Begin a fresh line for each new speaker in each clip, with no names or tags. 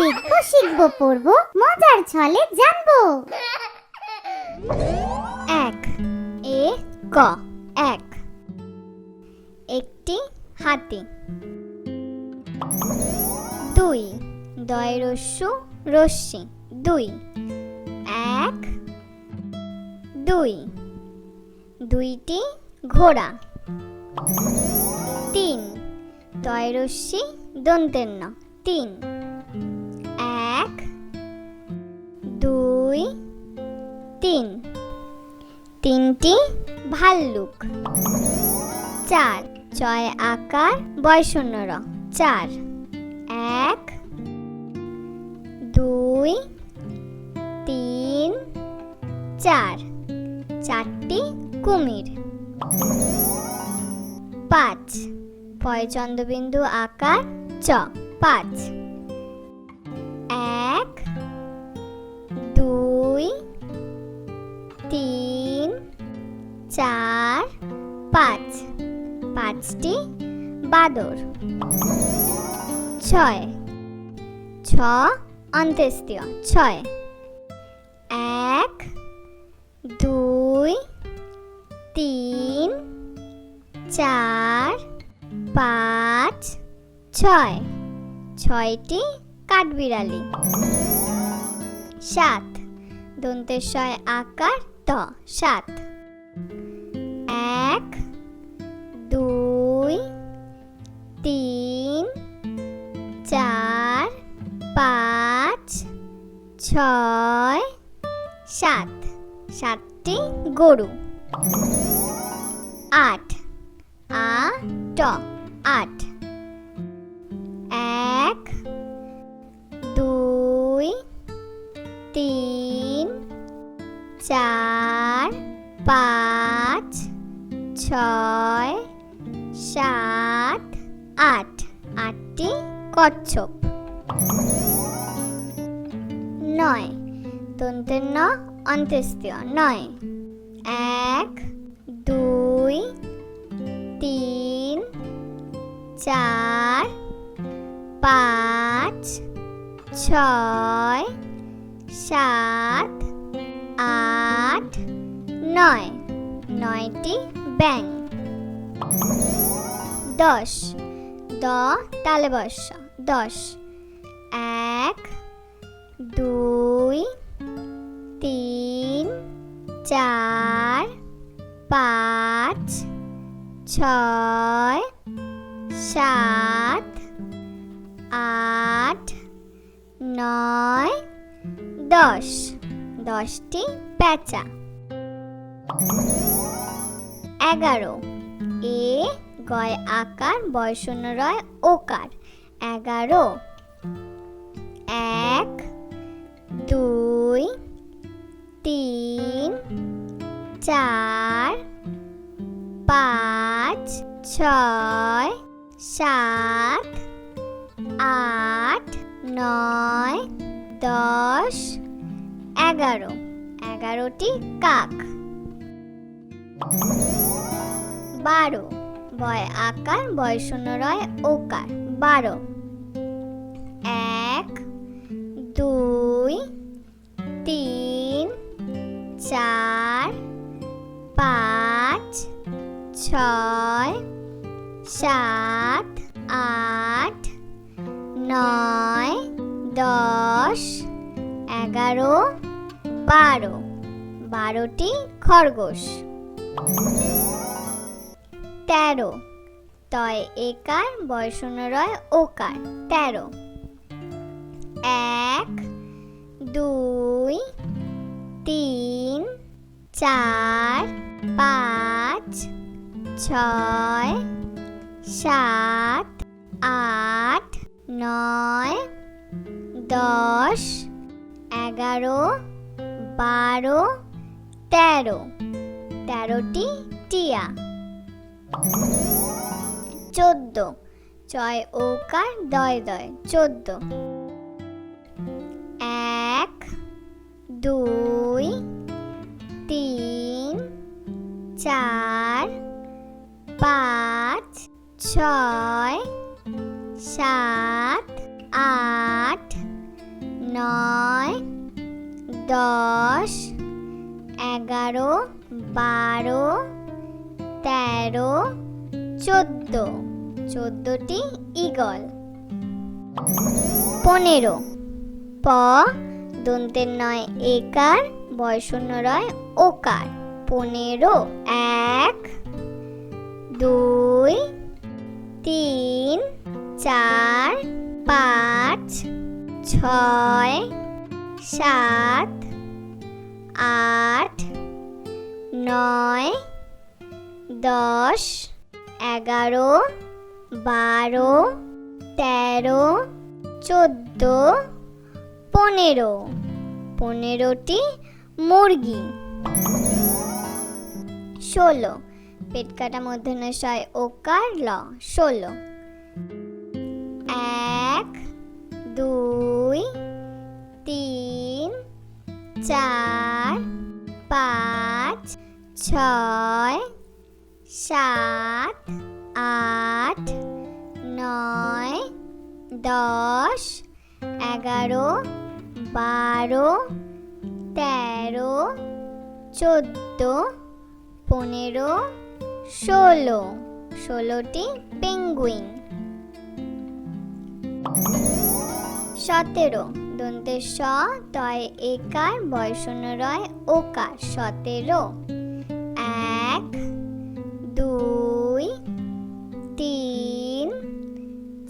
দেখব শিখব পড়ব মজার ছলে জানব
এক এ ক এক একটি হাতি দুই দয় রস্যু রশ্মি দুই এক দুই দুইটি ঘোড়া তিন দয় রশ্মি দন্তেন্ন তিন দুই তিন তিনটি ভাল্লুক চার ছয় আকার বয়সন্যর চার এক দুই তিন চার চারটি কুমির পাঁচ পয় চন্দ্রবিন্দু আকার চ পাঁচ পাঁচটি বাদর ছয় ছ অন্ত্যেষ্টীয় ছয় এক দুই তিন চার পাঁচ ছয় ছয়টি কাঠবিড়ালি সাত দন্তের আকার ত সাত সাতটি গরু আট আ ট আট এক দুই তিন চার পাঁচ ছয় সাত আট আটটি কচ্ছপ নয় তন্ত্রের ন অন্ত্যেষ্টিয় নয় এক দুই তিন চার পাঁচ ছয় সাত আট নয় নয়টি ব্যাং দশ দ তালে বর্ষ দশ এক দুই চার পাঁচ ছয় সাত আট নয় দশ দশটি প্যাঁচা এগারো এ গয় আকার বয়সূন্য রয় ওকার এগারো এক দুই চার পাঁচ ছয় সাত আট নয় দশ এগারো এগারোটি কাক বারো বয় আকার বয় শূন্য রয় ওকার বারো ছয় সাত আট নয় দশ এগারো বারো বারোটি খরগোশ তেরো তয় একার বয়সনরয় ওকার তেরো এক দুই তিন চার পাঁচ ছয় সাত আট নয় দশ এগারো বারো তেরো তেরোটি টিয়া চোদ্দ ছয় ওকার দয় দয় চোদ্দ এক দুই তিন চার ছয় সাত আট নয় দশ এগারো বারো তেরো চোদ্দ চোদ্দটি ইগল পনেরো প দন্তের নয় একার বয়শূন্য রয় ওকার পনেরো এক দুই তিন চার পাঁচ ছয় সাত আট নয় দশ এগারো বারো তেরো চোদ্দ পনেরো পনেরোটি মুরগি ষোলো পেট কাটা মধ্যনশয় ওকার ল ষোলো এক দুই তিন চার পাঁচ ছয় সাত আট নয় দশ এগারো বারো তেরো চোদ্দো পনেরো ষোলো ষোলোটি পেঙ্গুইন সতেরো দন্তে স তয় একার বয়সন রয় ওকার সতেরো এক দুই তিন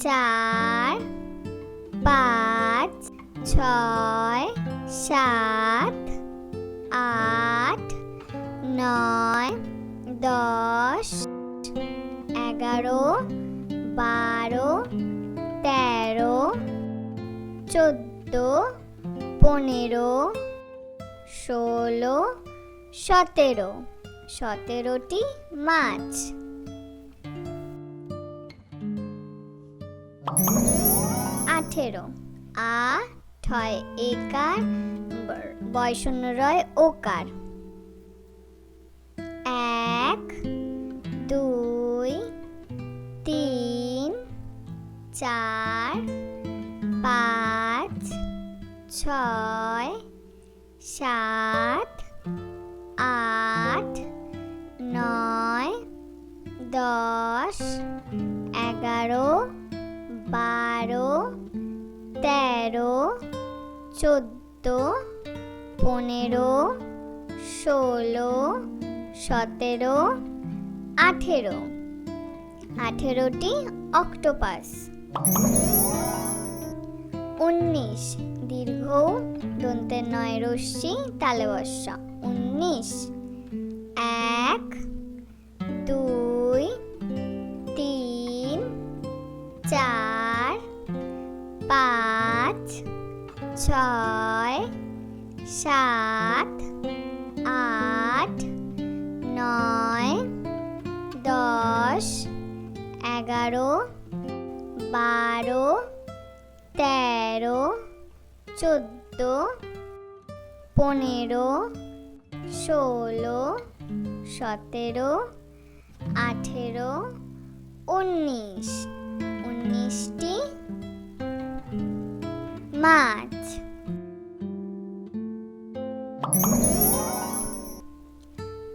চার পাঁচ ছয় সাত দশ এগারো বারো তেরো চোদ্দ পনেরো ষোলো সতেরো সতেরোটি মাছ আঠেরো আ ঠয় একার বয়সন্য রয় ওকার ছয় সাত আট নয় দশ এগারো বারো তেরো চোদ্দ পনেরো ষোলো সতেরো আঠেরো আঠেরোটি অক্টোপাস উনিশ দীর্ঘ দন্তে নয় রশ্মি তালে বর্ষা উনিশ এক দুই তিন চার পাঁচ ছয় সাত আট নয় দশ এগারো বারো তেরো চোদ্দ পনেরো ষোলো সতেরো আঠেরো উনিশ উনিশটি মাছ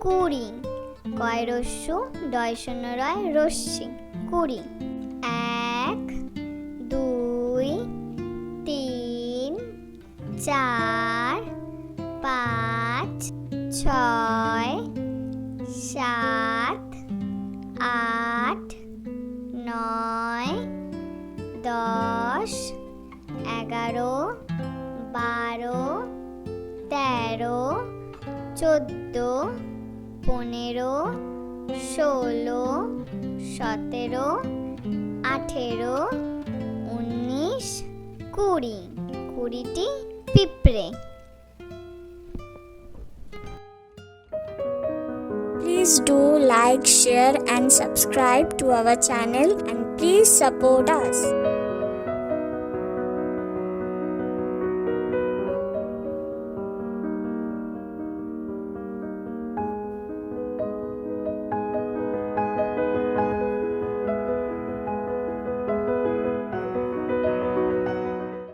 কুড়ি কয় রস্য ডয় শূন্য রয় রশ্মি কুড়ি চার পাঁচ ছয় সাত আট নয় দশ এগারো বারো তেরো চোদ্দো পনেরো ষোলো সতেরো আঠেরো উনিশ কুড়ি কুড়িটি Please do like, share, and subscribe to our channel and please support us.